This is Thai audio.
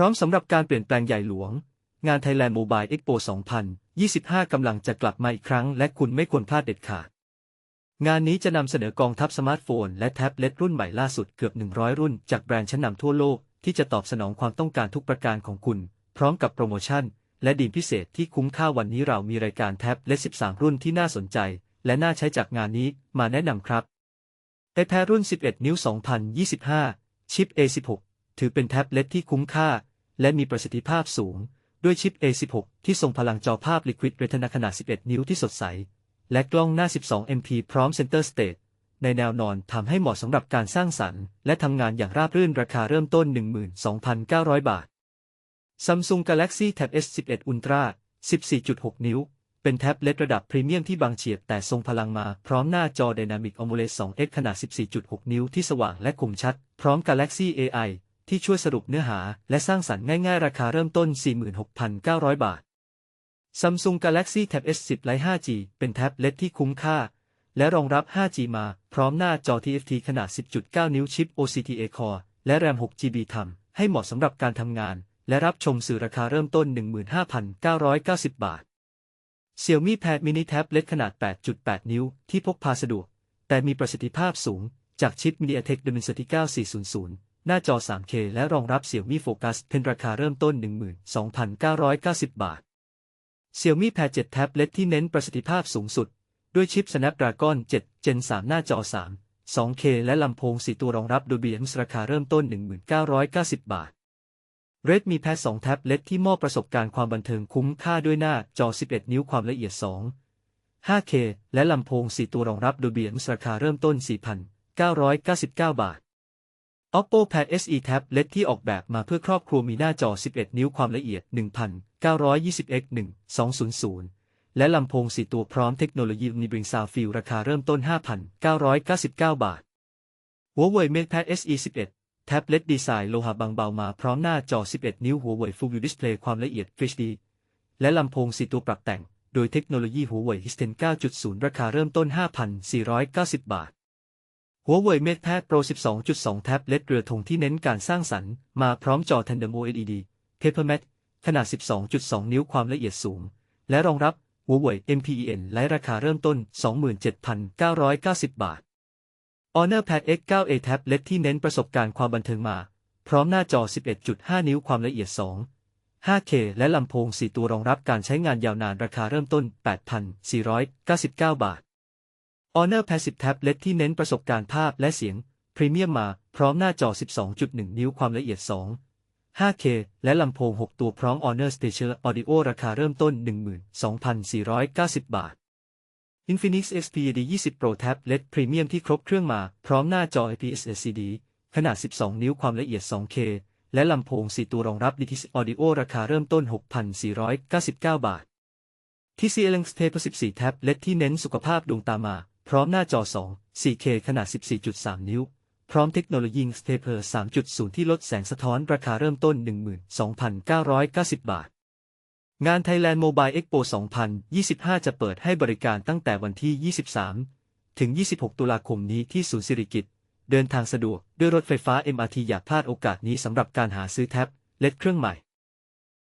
ร้อมสำหรับการเปลี่ยนแปลงใหญ่หลวง งาน Thailand Mobile Expo 2025 กำลังจะกลับมาอีกครั้ง และคุณไม่ควรพลาดเด็ดขาด งานนี้จะนำเสนอกองทัพสมาร์ทโฟน และแท็บเล็ตรุ่นใหม่ล่าสุดเกือบ 100 รุ่น จากแบรนด์ชั้นนำทั่วโลก ที่จะตอบสนองความต้องการทุกประการของคุณ พร้อมกับโปรโมชั่น และดีลพิเศษที่คุ้มค่าวันนี้เรามีรายการแท็บเล็ต 13 รุ่นที่น่าสนใจ และน่าใช้จากงานนี้มาแนะนำครับ iPad รุ่น 11 นิ้ว 2025 ชิป A16 ถือเป็นแท็บเล็ตที่คุ้มค่า และมีประสิทธิภาพสูง ด้วยชิป A16 ที่ทรงพลังจอภาพ Liquid Retina ขนาด 11 นิ้วที่สดใส และกล้องหน้า 12 MP พร้อม Center Stage ในแนวนอนทำให้เหมาะสำหรับการสร้างสรรค์ และทำงานอย่างราบรื่นราคาเริ่มต้น 12,900 บาท Samsung Galaxy Tab S11 Ultra 14.6 นิ้ว เป็นแท็บเล็ตระดับพรีเมียมที่บางเฉียบแต่ทรงพลังมาพร้อมหน้าจอ Dynamic AMOLED 2X ขนาด 14.6 นิ้วที่สว่างและคมชัด พร้อม Galaxy AI ที่ช่วยสรุปเนื้อหา และสร้างสรรค์ง่ายๆ ราคาเริ่มต้น 46,900 บาท Samsung Galaxy Tab S10 Lite 5G เป็นแท็บเล็ตที่คุ้มค่า และรองรับ 5G มา พร้อมหน้าจอ TFT ขนาด 10.9 นิ้วชิป OCTA Core และ RAM 6GB ทำให้เหมาะสำหรับการทำงาน และรับชมสื่อราคาเริ่มต้น 15,990 บาท Xiaomi Pad Mini Tablet ขนาด 8.8 นิ้ว ที่พกพาสะดวก แต่มีประสิทธิภาพสูง จากชิป MediaTek Dimensity 9400 หน้าจอ 3K และรองรับ Xiaomi Focus เป็นราคาเริ่มต้น 12,990 บาท Xiaomi Pad 7 Tablet ที่เน้นประสิทธิภาพสูงสุด ด้วยชิป Snapdragon 7 Gen 3 หน้าจอ 3 2K และลำโพง 4 ตัวรองรับ Dolby Atmos ราคาเริ่มต้น 1990 บาท Redmi Pad 2 Tablet ที่มอบประสบการณ์ความบันเทิงคุ้มค่าด้วยหน้าจอ 11 นิ้วความละเอียด 2 5K และลำโพง 4 ตัวรองรับ Dolby Atmos ราคาเริ่มต้น 4,999 บาท Oppo Pad SE Tablet ที่ออกแบบมาเพื่อครอบครัวมีหน้าจอ 11 นิ้วความละเอียด 1920x 1200 และลำโพง 4 ตัวพร้อมเทคโนโลยี Omnibric Sound Field ราคาเริ่มต้น 5,999 บาท Huawei MatePad SE 11 แท็บเล็ตดีไซน์โลหะบางเบามาพร้อมหน้าจอ 11 นิ้ว Huawei Full View Display ความละเอียด HD และลำโพง 4 ตัวปรับแต่ง โดยเทคโนโลยี Huawei Hisense 9.0 ราคาเริ่มต้น 5,490 บาท Huawei MatePad Pro 12.2 แท็บเล็ตเรือธงที่เน้นการสร้างสรรค์ มาพร้อมจอ Tandem OLED Paper Matte ขนาด 12.2 นิ้วความละเอียดสูง และรองรับ Huawei MPEN และราคาเริ่มต้น 27,990 บาท Honor Pad X9a แท็บเล็ตที่เน้นประสบการณ์ความบันเทิงมา พร้อมหน้าจอ 11.5 นิ้วความละเอียด 2 5K และลำโพง 4 ตัวรองรับการใช้งานยาวนานราคาเริ่มต้น 8,499 บาท Honor Pad 10แท็บเล็ตที่เน้นประสบการณ์ภาพและเสียง พรีเมียมมา พร้อมหน้าจอ 12.1 นิ้วความละเอียด 2 5K และลำโพง 6 ตัวพร้อม Honor Spatial Audio ราคาเริ่มต้น 12,490 บาท Infinix XPD 20 Pro Tablet Premium ที่ครบเครื่องมา พร้อมหน้าจอ IPS LCD ขนาด 12 นิ้วความละเอียด 2K และลำโพง 4 ตัวรองรับ DTS Audio ราคาเริ่มต้น 6,499 บาท TCL Taper 14 Tablet ที่เน้นสุขภาพดวงตามา พร้อมหน้าจอ 2 4K ขนาด 14.3 นิ้ว พร้อมเทคโนโลยี Taper 3.0 ที่ลดแสงสะท้อนราคาเริ่มต้น 12,990 บาท งาน Thailand Mobile Expo 2025 จะเปิดให้บริการตั้งแต่วันที่ 23 ถึง 26 ตุลาคมนี้ที่ศูนย์สิริกิติ์เดินทางสะดวกด้วยรถไฟฟ้า MRT อย่าพลาดโอกาสนี้สำหรับการหาซื้อแท็บเล็ตเครื่องใหม่